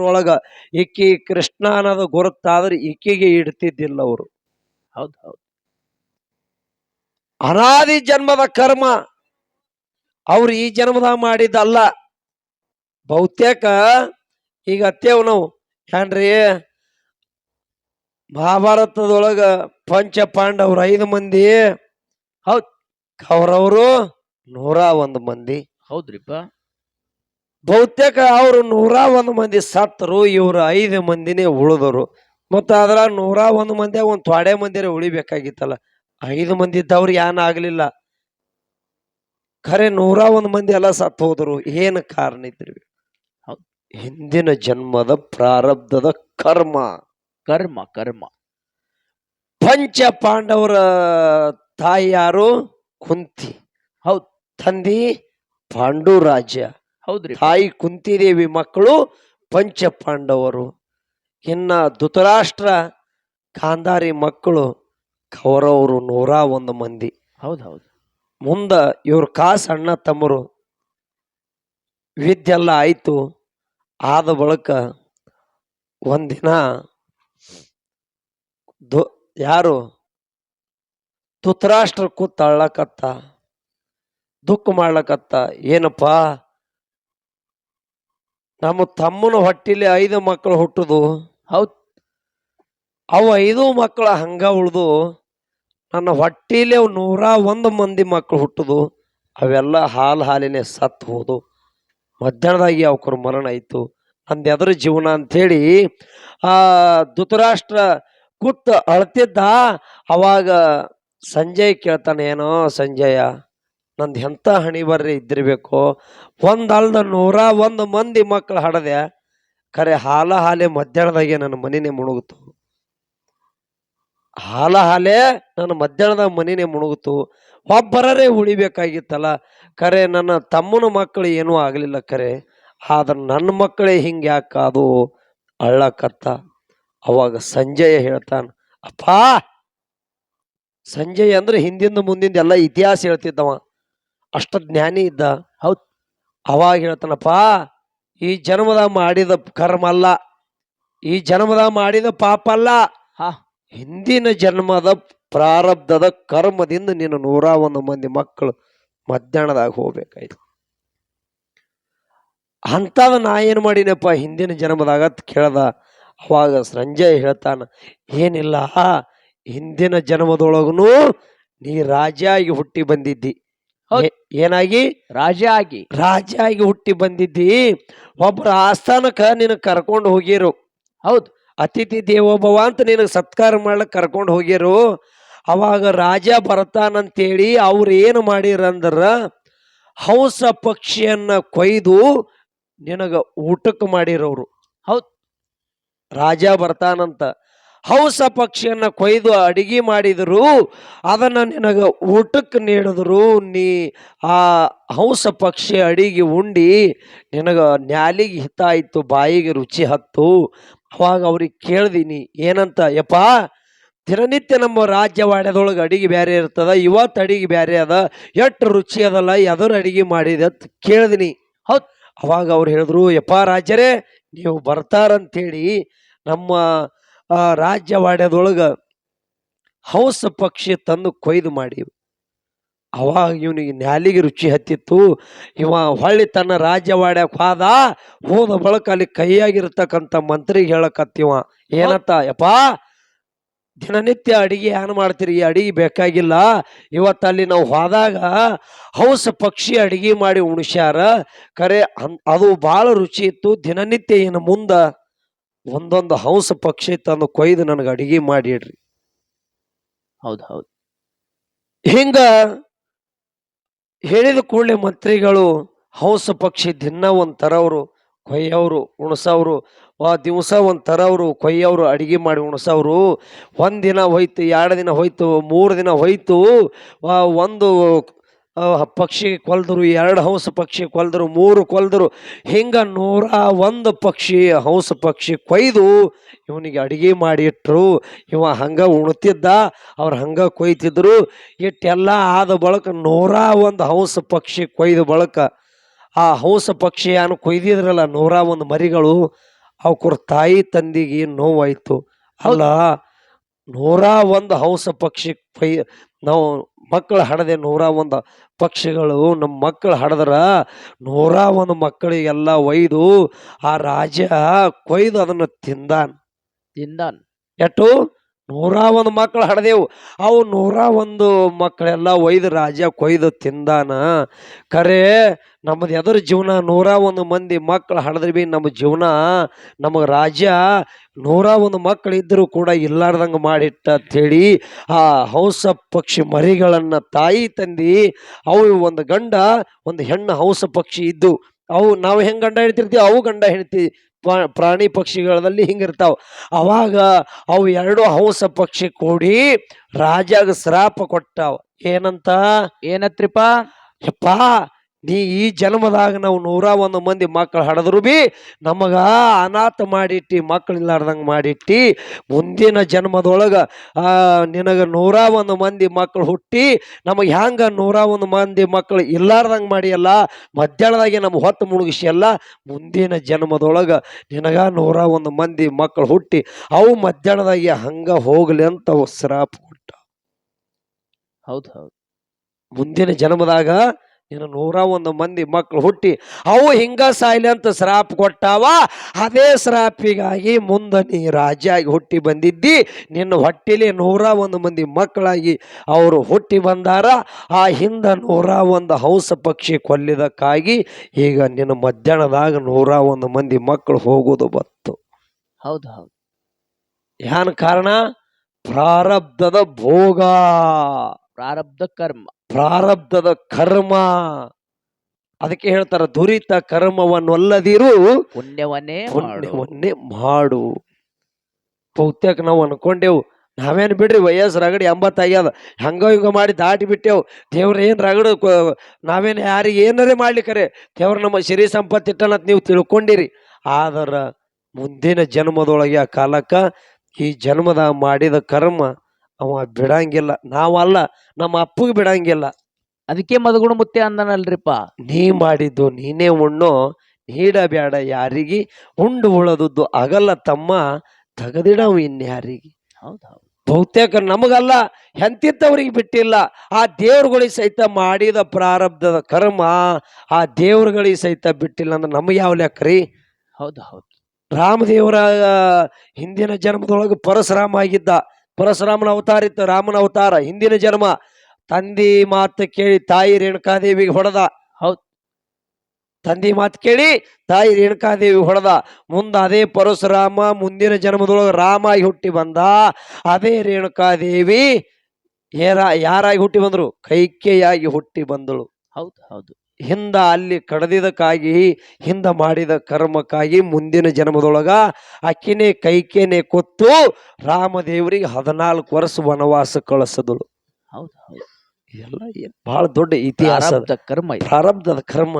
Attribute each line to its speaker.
Speaker 1: ಒಳಗ ಇಕ್ಕಿ ಕೃಷ್ಣ ಅನ್ನೋದು ಗುರುತಾದ್ರೆ ಇಕ್ಕಿಗೆ ಇಡ್ತಿದ್ದಿಲ್ಲ ಅವರು.
Speaker 2: ಹೌದು ಹೌದು.
Speaker 1: ಅನಾದಿ ಜನ್ಮದ ಕರ್ಮ ಅವ್ರು ಈ ಜನ್ಮದ ಮಾಡಿದ್ದಲ್ಲ. ಬಹುತೇಕ ಈಗ ಅತ್ತೇವ್ ನಾವು ಏನ್ರಿ? ಮಹಾಭಾರತದೊಳಗ ಪಂಚ ಪಾಂಡವ್ರು ಐದು ಮಂದಿ ಹೌದ್. ಕೌರವರು ನೂರ ಒಂದು ಮಂದಿ.
Speaker 2: ಹೌದ್ರಿಪ್ಪ.
Speaker 1: ಬಹುತೇಕ ಅವರು ನೂರ ಒಂದು ಮಂದಿ ಸತ್ತರು ಇವರು ಐದು ಮಂದಿನೇ ಉಳಿದರು. ಮತ್ತ ಅದ್ರ ನೂರ ಒಂದು ಮಂದಿ ಒಂದ್ ತೊಡೆ ಮಂದಿರ ಉಳಿಬೇಕಾಗಿತ್ತಲ್ಲ ಐದು ಮಂದಿ ಇದ್ದವ್ರು ಯಾನ ಆಗ್ಲಿಲ್ಲ. ಖರೆ ನೂರ ಒಂದು ಮಂದಿ ಎಲ್ಲ ಸತ್ತು ಹೋದರು ಏನು ಕಾರಣ ಇದ್ರಿ?
Speaker 2: ಹೌದ್.
Speaker 1: ಹಿಂದಿನ ಜನ್ಮದ ಪ್ರಾರಬ್ಧದ ಕರ್ಮ.
Speaker 2: ಕರ್ಮ ಕರ್ಮ.
Speaker 1: ಪಂಚ ಪಾಂಡವರ ತಾಯಿ ಯಾರು? ಕುಂತಿ.
Speaker 2: ಹೌದು.
Speaker 1: ತಂದಿ ಪಾಂಡುರಾಜ್ಯ.
Speaker 2: ಹೌದ್ರಿ.
Speaker 1: ತಾಯಿ ಕುಂತಿದೇವಿ ಮಕ್ಕಳು ಪಂಚ ಪಾಂಡವರು ಇನ್ನ ಧೃತರಾಷ್ಟ್ರ ಕಾಂದಾರಿ ಮಕ್ಕಳು ಕೌರವರು ನೂರ ಒಂದು ಮಂದಿ.
Speaker 2: ಹೌದು ಹೌದು.
Speaker 1: ಮುಂದ ಇವ್ರ ಕಾಸ್ ಅಣ್ಣ ತಮ್ಮರು. ವಿದ್ಯೆಲ್ಲ ಆಯ್ತು. ಆದ ಬಳಿಕ ಒಂದಿನ ದು ಯಾರು? ಧೃತರಾಷ್ಟ್ರ ಕೂತ್ ಅಳ್ಳಕತ್ತ ದುಃಖ ಮಾಡ್ಲಕತ್ತ ಏನಪ್ಪಾ? ನಮ್ಮ ತಮ್ಮನ ಹೊಟ್ಟಿಲಿ ಐದು ಮಕ್ಕಳು ಹುಟ್ಟುದು
Speaker 2: ಅವು
Speaker 1: ಅವು ಐದು ಮಕ್ಕಳ ಹಂಗ ಉಳ್ದು ನನ್ನ ಹೊಟ್ಟಿಲಿ ಅವು ನೂರ ಒಂದು ಮಂದಿ ಮಕ್ಕಳು ಹುಟ್ಟುದು ಅವೆಲ್ಲ ಹಾಲು ಹಾಲಿನೇ ಸತ್ತು ಹೋದು. ಮಧ್ಯಾಹ್ನದಾಗಿ ಅವಕ್ರ ಮರಣ ಆಯಿತು. ನಂದು ಎದುರು ಜೀವನ ಅಂಥೇಳಿ ಆ ಧೃತರಾಷ್ಟ್ರ ಕುತ್ತ ಅಳ್ತಿದ್ದ. ಅವಾಗ ಸಂಜಯ್ ಕೇಳ್ತಾನೆ ಏನೋ ಸಂಜಯ ನಂದು ಎಂಥ ಹಣಿ ಬರ್ರಿ ಒಂದು ಅಲ್ದ ನೂರ ಒಂದು ಮಂದಿ ಮಕ್ಕಳು ಹಡದೆ ಖರೆ ಹಾಲ ಹಾಲೆ ಮಧ್ಯಾಹ್ನದಾಗೆ ನನ್ನ ಮನೆಯೇ ಮುಳುಗುತ್ತು ಹಾಲ ಹಾಲೆ ನನ್ನ ಮಧ್ಯಾಹ್ನದಾಗ ಮನೆಯೇ ಮುಳುಗುತ್ತು ಒಬ್ಬರೇ ಉಳಿಬೇಕಾಗಿತ್ತಲ್ಲ, ಖರೆ ನನ್ನ ತಮ್ಮನ ಮಕ್ಕಳು ಏನೂ ಆಗಲಿಲ್ಲ ಖರೆ, ಆದ್ರೆ ನನ್ನ ಮಕ್ಕಳೇ ಹಿಂಗೆ ಯಾಕೆ ಅದು ಅಳ್ಳಕತ್ತ. ಅವಾಗ ಸಂಜಯ ಹೇಳ್ತಾನ, ಅಪ್ಪ, ಸಂಜಯ್ ಅಂದ್ರೆ ಹಿಂದಿಂದ ಮುಂದಿಂದ ಎಲ್ಲ ಇತಿಹಾಸ ಹೇಳ್ತಿದ್ದವ. ಅಷ್ಟ ಜ್ಞಾನಿ ಇದ್ದ
Speaker 2: ಹೌದ್.
Speaker 1: ಅವಾಗ ಹೇಳ್ತಾನಪ್ಪ ಈ ಜನ್ಮದ ಮಾಡಿದ ಕರ್ಮ ಅಲ್ಲ ಈ ಜನ್ಮದ ಮಾಡಿದ ಪಾಪ ಅಲ್ಲ
Speaker 2: ಹಾ.
Speaker 1: ಹಿಂದಿನ ಜನ್ಮದ ಪ್ರಾರಬ್ಧದ ಕರ್ಮದಿಂದ ನೀನು ನೂರ ಒಂದು ಮಂದಿ ಮಕ್ಕಳು ಮಧ್ಯಾಹ್ನದಾಗ ಹೋಗ್ಬೇಕಾಯ್ತು ಅಂತದ ನಾ ಏನು ಮಾಡಿನಪ್ಪ ಹಿಂದಿನ ಜನ್ಮದಾಗ ಕೇಳ್ದ ಅವಾಗ ಸಂಜಯ್ ಹೇಳ್ತಾನ ಏನಿಲ್ಲ ಹಿಂದಿನ ಜನ್ಮದೊಳಗೂ ನೀ ರಾಜ ಆಗಿ ಹುಟ್ಟಿ ಬಂದಿದ್ದಿ ಏನಾಗಿ?
Speaker 2: ರಾಜ ಆಗಿ.
Speaker 1: ರಾಜ ಆಗಿ ಹುಟ್ಟಿ ಬಂದಿದ್ದಿ. ಒಬ್ಬರ ಆಸ್ಥಾನಕ್ಕ ನಿನ್ನ ಕರ್ಕೊಂಡು ಹೋಗಿರು.
Speaker 2: ಹೌದು.
Speaker 1: ಅತಿಥಿ ದೇವೋಭವ ಅಂತ ನಿನಗೆ ಸತ್ಕಾರ ಮಾಡ್ಲಿಕ್ಕೆ ಕರ್ಕೊಂಡು ಹೋಗಿರು. ಅವಾಗ ರಾಜ ಬರ್ತಾನಂತೇಳಿ ಅವ್ರು ಏನು ಮಾಡಿರಂದ್ರ ಹಂಸ ಪಕ್ಷಿಯನ್ನ ಕೊಯ್ದು ನಿನಗ ಊಟಕ್ಕೆ ಮಾಡಿರೋರು.
Speaker 2: ಹೌದು.
Speaker 1: ರಾಜ ಬರ್ತಾನಂತ. ಹಂಸ ಪಕ್ಷಿಯನ್ನ ಕೊಯ್ದು ಅಡಿಗೆ ಮಾಡಿದರು ಅದನ್ನ ನಿನಗೆ ಊಟಕ್ಕೆ ನೀಡಿದ್ರು ನೀ ಆ ಹಂಸ ಪಕ್ಷಿ ಅಡಿಗೆ ಉಂಡಿ ನಿನಗೆ ನ್ಯಾಲಿಗೆ ಹಿತ ಆಯ್ತು, ಬಾಯಿಗೆ ರುಚಿ ಹತ್ತು. ಅವಾಗ ಅವ್ರಿಗೆ ಕೇಳ್ದೀನಿ, ಏನಂತ, ಯಪ್ಪ, ದಿನನಿತ್ಯ ನಮ್ಮ ರಾಜ್ಯವಾಡ್ಯದೊಳಗೆ ಅಡಿಗೆ ಬೇರೆ ಇರ್ತದ, ಇವತ್ತು ಅಡಿಗೆ ಬೇರೆ ಅದ, ಎಷ್ಟು ರುಚಿ ಅದಲ್ಲ, ಎದುರು ಅಡಿಗೆ ಮಾಡಿದೆ ಅಂತ ಕೇಳ್ದಿನಿ. ಹೌದು, ಅವಾಗ ಅವ್ರು ಹೇಳಿದ್ರು, ಯಪ್ಪ ರಾಜ್ಯರೇ ನೀವು ಬರ್ತಾರಂತೇಳಿ ನಮ್ಮ ಆ, ರಾಜ್ಯವಾಡ್ಯದೊಳಗ ಹೌಸ್ ಪಕ್ಷಿ ತಂದು ಕೊಯ್ದು ಮಾಡಿ ಅವಾಗ ಇವನಿಗೆ ನ್ಯಾಲಿಗೆ ರುಚಿ ಹತ್ತಿತ್ತು. ಇವ ಹೊಳ್ಳಿ ತನ್ನ ರಾಜ್ಯವಾಡ್ಯಕ್ಕೆ ಹೋದ ಹೋದ ಬಳಕ ಅಲ್ಲಿ ಕೈಯಾಗಿರ್ತಕ್ಕಂಥ ಮಂತ್ರಿಗೆ ಹೇಳಕತ್ತಿವ ಏನತ್ತ ಯಪ್ಪ ದಿನನಿತ್ಯ ಅಡಿಗೆ ಏನು ಮಾಡ್ತೀರಿ? ಈ ಅಡಿಗೆ ಬೇಕಾಗಿಲ್ಲ. ಇವತ್ತು ಅಲ್ಲಿ ನಾವು ಹೋದಾಗ ಹೌಸ್ ಪಕ್ಷಿ ಅಡಿಗೆ ಮಾಡಿ ಉಣಿಸ್ಯಾರ. ಕರೆ ಅದು ಭಾಳ ರುಚಿ ಇತ್ತು. ದಿನನಿತ್ಯ ಇನ್ನು ಮುಂದ ಒಂದೊಂದು ಹಂಸ ಪಕ್ಷಿ ತಂದು ಕೊಯ್ದು ನನಗೆ ಅಡಿಗೆ ಮಾಡಿಡ್ರಿ.
Speaker 2: ಹೌದು ಹೌದು.
Speaker 1: ಹಿಂಗ ಹೇಳಿದ ಕೂಡಲೆ ಮಂತ್ರಿಗಳು ಹಂಸ ಪಕ್ಷಿ ದಿನ ಒಂಥರ ಅವರು ಕೊಯ್ಯವರು ಉಣಸವ್ರು ಆ ದಿವಸ ಒಂಥರ ಅವರು ಕೊಯ್ಯವರು ಅಡಿಗೆ ಮಾಡಿ ಉಣಸವ್ರು. ಒಂದಿನ ದಿನ ಹೋಯ್ತು ಎರಡು ದಿನ ಹೋಯ್ತು ಮೂರು ದಿನ ಹೋಯ್ತು ಒಂದು ಪಕ್ಷಿ ಕೊಲ್ದರು ಎರಡು ಹಂಸ ಪಕ್ಷಿ ಕೊಲ್ದರು, ಮೂರು ಕೊಲ್ದರು, ಹಿಂಗ ನೂರ ಒಂದು ಪಕ್ಷಿ ಹಂಸ ಪಕ್ಷಿ ಕೊಯ್ದು ಇವನಿಗೆ ಅಡಿಗೆ ಮಾಡಿ ಇಟ್ರು ಇವ ಹಂಗ ಉಣ್ತಿದ್ದ, ಅವ್ರು ಹಂಗ ಕೊಯ್ತಿದ್ರು. ಇಟ್ಟೆಲ್ಲ ಆದ ಬಳಕ ನೂರ ಒಂದು ಹಂಸ ಪಕ್ಷಿ ಕೊಯ್ದ ಬಳಕ ಆ ಹಂಸ ಪಕ್ಷಿ ಏನು ಕೊಯ್ದಿದ್ರಲ್ಲ ನೂರ ಒಂದು ಮರಿಗಳು ಅವ್ರ ತಾಯಿ ತಂದಿಗೆ ನೋವಾಯ್ತು. ಅಲ್ಲ ನೂರ ಒಂದು ಹಂಸ ಪಕ್ಷಿ ಪೈ ನಾವು ಮಕ್ಕಳು ಹಡದೆ ನೂರ ಒಂದು ಪಕ್ಷಿಗಳು ನಮ್ಮ ಮಕ್ಕಳು ಹಡದ್ರ ನೂರ ಒಂದು ಮಕ್ಕಳಿಗೆಲ್ಲ ಒಯ್ದು ಆ ರಾಜ ಕೊಯ್ದು ಅದನ್ನ ತಿಂದಾನ್.
Speaker 2: ತಿಂದಾನ್.
Speaker 1: ಎಟ್ಟು? ನೂರ ಒಂದು ಮಕ್ಕಳು ಹಡದೆವು. ಅವು ನೂರ ಒಂದು ಮಕ್ಕಳೆಲ್ಲ ಒಯ್ದು ರಾಜ ಕೊಯ್ದು ತಿಂದಾನ. ಖರೆ ನಮ್ಮದು ಎದುರ ಜೀವನ ನೂರ ಒಂದು ಮಂದಿ ಮಕ್ಕಳು ಹಡದ್ರಿ ಬಿ ನಮ್ಮ ಜೀವನ, ನಮಗೆ ರಾಜ ನೂರ ಒಂದು ಮಕ್ಕಳು ಇದ್ದರೂ ಕೂಡ ಇಲ್ಲಾರ್ದಂಗೆ ಮಾಡಿಟ್ಟ ಅಂತೇಳಿ ಆ ಹಂಸ ಪಕ್ಷಿ ಮರಿಗಳನ್ನು ತಾಯಿ ತಂದಿ, ಅವು ಒಂದು ಗಂಡ, ಒಂದು ಹೆಣ್ಣು ಹಂಸ ಪಕ್ಷಿ ಇದ್ದು, ಅವು ನಾವು ಹೆಂಗೆ ಗಂಡ ಹೇಳ್ತಿರ್ತೀವಿ ಅವು ಗಂಡ ಹೆಣ್ತಿ ಪ್ರಾಣಿ ಪಕ್ಷಿಗಳಲ್ಲಿ ಹಿಂಗಿರ್ತಾವ. ಅವಾಗ ಅವು ಎರಡು ಹಂಸ ಪಕ್ಷಿ ಕೂಡಿ ರಾಜಾಗ ಶ್ರಾಪ ಕೊಟ್ಟಾವ. ಏನಂತ?
Speaker 2: ಏನತ್ರಿಪ್ಪ
Speaker 1: ಯಪ್ಪಾ ನೀ ಈ ಜನ್ಮದಾಗ ನಾವು ನೂರ ಒಂದು ಮಂದಿ ಮಕ್ಕಳು ಹಡದ್ರು ಬಿ ನಮಗ ಅನಾಥ ಮಾಡಿಟ್ಟಿ ಮಕ್ಕಳಿಲ್ಲಾರ್ದಂಗೆ ಮಾಡಿಟ್ಟಿ ಮುಂದಿನ ಜನ್ಮದೊಳಗೆ ಆ ನಿನಗ ನೂರ ಒಂದು ಮಂದಿ ಮಕ್ಕಳು ಹುಟ್ಟಿ ನಮಗೆ ಹ್ಯಾಂಗ ನೂರ ಒಂದು ಮಂದಿ ಮಕ್ಕಳು ಇಲ್ಲಾರ್ದಂಗೆ ಮಾಡಿಯಲ್ಲ ಮಧ್ಯಾಹ್ನದಾಗೆ ನಮ್ಮ ಹೊತ್ತು ಮುಳುಗಿಸಿ ಅಲ್ಲ ಮುಂದಿನ ಜನ್ಮದೊಳಗೆ ನಿನಗ ನೂರ ಒಂದು ಮಂದಿ ಮಕ್ಕಳು ಹುಟ್ಟಿ ಅವು ಮಧ್ಯಾಹ್ನದಾಗೆ ಹಂಗ ಹೋಗ್ಲಿ ಅಂತ ಅವು ಶ್ರಾಪ ಕೊಟ್ಟ.
Speaker 2: ಹೌದು ಹೌದು.
Speaker 1: ಮುಂದಿನ ಜನ್ಮದಾಗ ಇನ್ನು ನೂರ ಒಂದು ಮಂದಿ ಮಕ್ಕಳು ಹುಟ್ಟಿ ಅವು ಹಿಂಗ ಸಾಯ್ಲಿ ಅಂತ ಶ್ರಾಪ್ ಕೊಟ್ಟಾವ ಅದೇ ಶ್ರಾಪಿಗಾಗಿ ಮುಂದೆ ನೀ ರಾಜಾಗಿ ಹುಟ್ಟಿ ಬಂದಿದ್ದಿ. ನಿನ್ನ ಹೊಟ್ಟಿಲಿ ನೂರ ಒಂದು ಮಂದಿ ಮಕ್ಕಳಾಗಿ ಅವರು ಹುಟ್ಟಿ ಬಂದಾರ. ಆ ಹಿಂದ ನೂರ ಒಂದು ಹಂಸ ಪಕ್ಷಿ ಕೊಲ್ಲಿದಕ್ಕಾಗಿ ಈಗ ನಿನ್ನ ಮಧ್ಯಾಹ್ನದಾಗ ನೂರ ಒಂದು ಮಂದಿ ಮಕ್ಕಳು ಹೋಗೋದು ಬತ್ತು
Speaker 2: ಹೌದು ಹೌದು.
Speaker 1: ಏನ್ ಕಾರಣ? ಪ್ರಾರಬ್ಧದ ಭೋಗ.
Speaker 2: ಪ್ರಾರಬ್ಧ ಕರ್ಮ.
Speaker 1: ಪ್ರಾರಬ್ಧದ ಕರ್ಮ. ಅದಕ್ಕೆ ಹೇಳ್ತಾರ ದುರಿತ ಕರ್ಮವನ್ನೊಲ್ಲದಿರು
Speaker 2: ಪುಣ್ಯವನ್ನೇ
Speaker 1: ಪುಣ್ಯವನ್ನೇ ಮಾಡು. ಬಹುತೇಕ ನಾವು ಅನ್ಕೊಂಡೆವು ನಾವೇನು ಬಿಡ್ರಿ ವಯಸ್ಸು ರಗಡಿ ಎಂಬತ್ತಾಗ್ಯದ ಹಂಗ ಹಿಂಗ ಮಾಡಿ ದಾಟಿ ಬಿಟ್ಟೆವು. ದೇವ್ರ ಏನು ರಗಡು ನಾವೇನ್ ಯಾರಿಗೆ ಏನಾರೇ ಮಾಡ್ಲಿಕ್ಕರೆ ದೇವ್ರ ನಮ್ಮ ಸಿರಿ ಸಂಪತ್ತು ಇಟ್ಟನಂತ ನೀವು ತಿಳ್ಕೊಂಡಿರಿ. ಆದ್ರ ಮುಂದಿನ ಜನ್ಮದೊಳಗೆ ಆ ಕಾಲಕ್ಕೆ ಈ ಜನ್ಮದ ಮಾಡಿದ ಕರ್ಮ ಅವ ಬಿಡಂಗಿಲ್ಲ. ನಾವಲ್ಲ ನಮ್ಮ ಅಪ್ಪಗೆ ಬಿಡಂಗಿಲ್ಲ.
Speaker 2: ಅದಕ್ಕೆ ಮದಗುಣ ಮುತ್ತೆ ಅಂದನಲ್ರಿಪ್ಪ.
Speaker 1: ನೀ ಮಾಡಿದ್ದು ನೀನೇ ಉಣ್ಣು ನೀಡಬೇಡ ಯಾರಿಗೆ. ಉಂಡು ಉಳದದ್ದು ಅಗಲ್ಲ ತಮ್ಮ ತಗದಿಡವು ಇನ್ಯಾರಿಗೆ. ಬಹುತೇಕ ನಮಗಲ್ಲ ಎಂತಿದ್ದವ್ರಿಗೆ ಬಿಟ್ಟಿಲ್ಲ. ಆ ದೇವ್ರುಗಳಿಗೆ ಸಹಿತ ಮಾಡಿದ ಪ್ರಾರಬ್ಧದ ಕರ್ಮ ಆ ದೇವ್ರುಗಳಿಗೆ ಸಹಿತ ಬಿಟ್ಟಿಲ್ಲ ಅಂದ್ರೆ ನಮಗೆ ಯಾವ ಲೆಕ್ಕರಿ?
Speaker 2: ಹೌದು ಹೌದು.
Speaker 1: ರಾಮದೇವರ ಆ, ಹಿಂದಿನ ಜನ್ಮದೊಳಗೆ ಪರಶುರಾಮ ಆಗಿದ್ದ. ಪರಶುರಾಮನ ಅವತಾರ ಇತ್ತು, ರಾಮನ ಅವತಾರ, ಹಿಂದಿನ ಜನ್ಮ. ತಂದಿ ಮಾತು ಕೇಳಿ, ತಾಯಿ ರೇಣುಕಾದೇವಿಗೆ ಹೊಡೆದ.
Speaker 2: ಹೌದು.
Speaker 1: ತಂದಿ ಮಾತು ಕೇಳಿ, ತಾಯಿ ರೇಣುಕಾದೇವಿ ಹೊಡೆದ. ಮುಂದ ಅದೇ ಪರಶುರಾಮ, ಮುಂದಿನ ಜನ್ಮದೊಳಗೆ ರಾಮ ಹುಟ್ಟಿ ಬಂದ. ಅದೇ ರೇಣುಕಾದೇವಿ ಏರ, ಯಾರಾಗಿ ಹುಟ್ಟಿ ಬಂದ್ರು? ಕೈಕೆಯಾಗಿ ಹುಟ್ಟಿ ಬಂದಳು.
Speaker 2: ಹೌದು ಹೌದು.
Speaker 1: ಹಿಂದ ಅಲ್ಲಿ ಕಡದಿದಕ್ಕಾಗಿ ಹಿಂದ ಮಾಡಿದ ಕರ್ಮಕ್ಕಾಗಿ ಮುಂದಿನ ಜನ್ಮದೊಳಗ ಅಕ್ಕಿನೇ ಕೈಕೇನೆ ಕೊತ್ತು ರಾಮದೇವರಿಗೆ ಹದಿನಾಲ್ಕು ವರ್ಷ ವನವಾಸ ಕಳಿಸದಳು.
Speaker 2: ಹೌದು
Speaker 1: ಎಲ್ಲ ಭಾಳ ಬಹಳ ದೊಡ್ಡ ಇತಿಹಾಸ
Speaker 2: ಕರ್ಮ.
Speaker 1: ಪ್ರಾರಬ್ಧದ ಕರ್ಮ.